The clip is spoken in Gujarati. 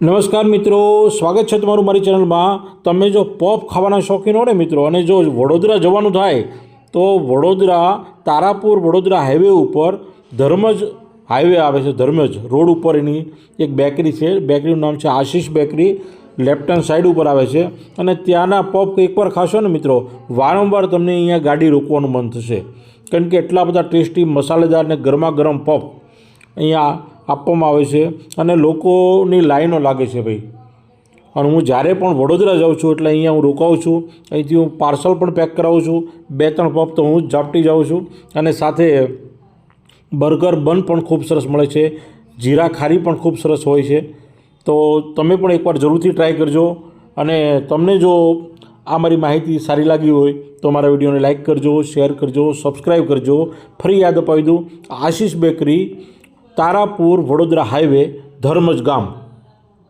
નમસ્કાર મિત્રો, સ્વાગત છે તમારું મારી ચેનલમાં. તમે જો પોપ ખાવાના શોખીન હો ને મિત્રો, અને જો વડોદરા જવાનું થાય, તો વડોદરા, તારાપુર વડોદરા હાઈવે ઉપર ધર્મજ હાઈવે આવે છે, ધર્મજ રોડ ઉપર એની એક બેકરી છે. બેકરીનું નામ છે Ashish bakery left hand side ઉપર આવે છે. અને ત્યાંના પોપ એકવાર ખાશો ને મિત્રો, વારંવાર તમને અહીંયા ગાડી રોકવાનું મન થશે. કારણ કે એટલા બધા ટેસ્ટી મસાલેદાર ને ગરમા ગરમ પોપ અહીંયા આપવામાં આવે છે અને લોકોની લાઈનો લાગે છે ભાઈ. અને હું જ્યારે પણ વડોદરા જાઉં છું એટલે અહીંયા હું રોકાઉં છું, અહીંથી હું પાર્સલ પણ પેક કરાવું છું, બે ત્રણ પપ તો હું જ ઝાપટી જાઉં છું અને સાથે બર્ગર બન પણ ખૂબ સરસ મળે છે, જીરા ખારી પણ ખૂબ સરસ હોય છે. તો તમે પણ એકવાર જરૂરથી ટ્રાય કરજો અને તમને જો આ મારી માહિતી સારી લાગી હોય તો મારા વિડીયોને લાઇક કરજો, શેર કરજો, સબસ્ક્રાઈબ કરજો. ફરી યાદ અપાવી દઉં આશીષ બેકરી તારાપુર વડોદરા હાઈવે ધર્મજ ગામ.